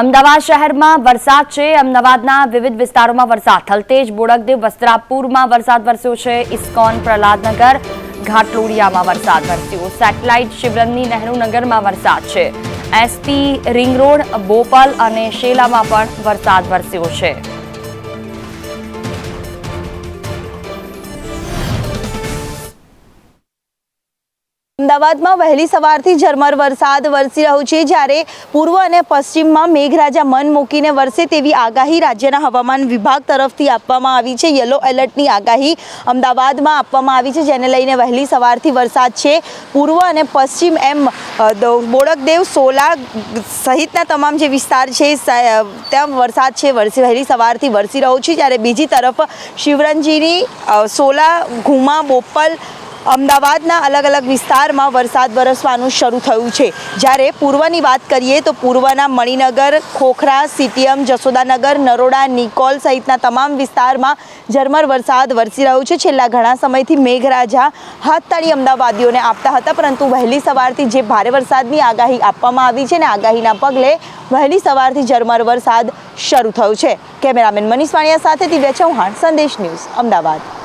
અમદાવાદ શહેરમાં વરસાદ છે. અમદાવાદના વિવિધ વિસ્તારોમાં વરસાદ. થલતેજ, બોડકદેવ, વસ્ત્રાપુરમાં વરસાદ વરસ્યો છે. ઇસ્કોન, પ્રહલાદનગર, ઘાટલોડિયામાં વરસાદ વરસ્યો. સેટેલાઇટ શિવરંગની નહેરુનગરમાં વરસાદ છે. એસપી રિંગ રોડ, બોપલ અને શેલામાં પણ વરસાદ વરસ્યો છે. અમદાવાદમાં વહેલી સવારથી ઝરમર વરસાદ વરસી રહ્યો છે. જ્યારે પૂર્વ અને પશ્ચિમમાં મેઘરાજા મન મૂકીને વરસે તેવી આગાહી રાજ્યના હવામાન વિભાગ તરફથી આપવામાં આવી છે. યલો એલર્ટની આગાહી અમદાવાદમાં આપવામાં આવી છે, જેને લઈને વહેલી સવારથી વરસાદ છે. પૂર્વ અને પશ્ચિમ એમ બોડકદેવ, સોલા સહિતના તમામ જે વિસ્તાર છે ત્યાં વરસાદ છે, વરસી, વહેલી સવારથી વરસી રહ્યો છે. જ્યારે બીજી તરફ શિવરંજીની સોલા, ઘુમા, બોપલ અમદાવાદના અલગ અલગ વિસ્તારમાં વરસાદ વરસવાનું શરૂ થયું છે. જ્યારે પૂર્વની વાત કરીએ તો પૂર્વના મણિનગર, ખોખરા, સીટીએમ જસોદાનગર નરોડા, નિકોલ સહિતના તમામ વિસ્તારમાં ઝરમર વરસાદ વરસી રહ્યો છે. છેલ્લા ઘણા સમયથી મેઘરાજા હાથતાળી અમદાવાદીઓને આપતા હતા, પરંતુ વહેલી સવારથી જે ભારે વરસાદની આગાહી આપવામાં આવી છે ને આગાહીના પગલે વહેલી સવારથી ઝરમર વરસાદ શરૂ થયો છે. કેમેરામેન મનીષ વાણિયા સાથે દિવ્યા ચૌહાણ, સંદેશ ન્યૂઝ, અમદાવાદ.